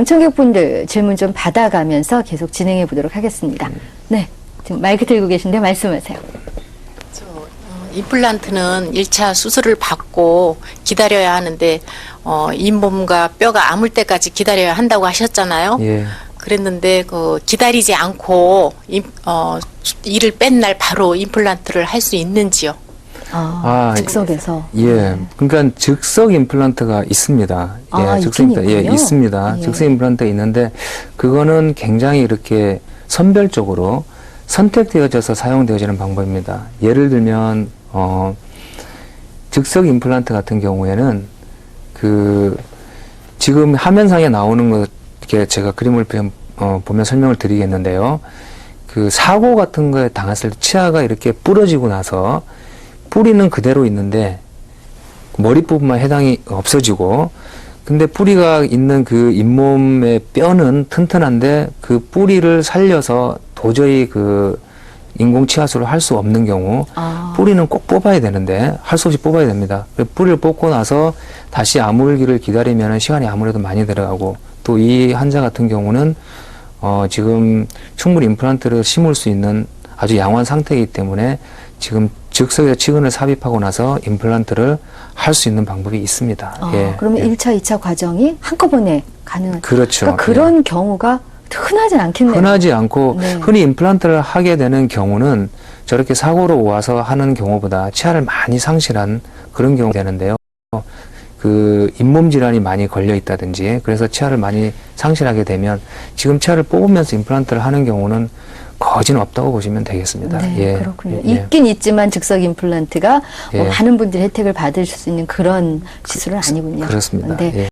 방청객분들 질문 좀 받아가면서 계속 진행해 보도록 하겠습니다. 네. 지금 마이크 들고 계신데 말씀하세요. 저, 어, 임플란트는 1차 수술을 받고 기다려야 하는데 어, 잇몸과 뼈가 아물 때까지 기다려야 한다고 하셨잖아요. 예. 그랬는데 그 기다리지 않고 임, 어, 수- 이를 뺀 날 바로 임플란트를 할 수 있는지요? 아, 아, 즉석에서. 예. 그러니까 즉석 임플란트가 있습니다. 예, 아, 즉석 있긴 임플란트. 예, 있군요. 있습니다. 예. 즉석 임플란트가 있는데 그거는 굉장히 이렇게 선별적으로 선택되어져서 사용되어지는 방법입니다. 예를 들면 어 즉석 임플란트 같은 경우에는 그 지금 화면상에 나오는 것 이렇게 제가 그림을 보- 어, 보면 설명을 드리겠는데요. 그 사고 같은 거에 당했을 때 치아가 이렇게 부러지고 나서 뿌리는 그대로 있는데 머리 부분만 해당이 없어지고 근데 뿌리가 있는 그 잇몸의 뼈는 튼튼한데 그 뿌리를 살려서 도저히 그 인공 치아술을 할수 없는 경우 아. 뿌리는 꼭 뽑아야 되는데 할 수 없이 뽑아야 됩니다. 그 뿌리를 뽑고 나서 다시 아물기를 기다리면 시간이 아무래도 많이 들어가고 또 이 환자 같은 경우는 어 지금 충분히 임플란트를 심을 수 있는 아주 양호한 상태이기 때문에 지금 즉석에서 치근을 삽입하고 나서 임플란트를 할 수 있는 방법이 있습니다. 아, 예. 그러면 예. 일 1차, 2차 과정이 한꺼번에 가능한. 그렇죠. 그러니까 그런 경우가 흔하진 않겠네요. 흔하지 않고 네. 흔히 임플란트를 하게 되는 경우는 저렇게 사고로 와서 하는 경우보다 치아를 많이 상실한 그런 경우 되는데요. 그 잇몸 질환이 많이 걸려 있다든지 그래서 치아를 많이 상실하게 되면 지금 치아를 뽑으면서 임플란트를 하는 경우는 거진 없다고 보시면 되겠습니다. 네, 예. 그렇군요. 예. 있긴 있지만 즉석 임플란트가 뭐 예. 많은 분들이 혜택을 받을 수 있는 그런 시술은 아니군요. 그렇습니다. 네. 예.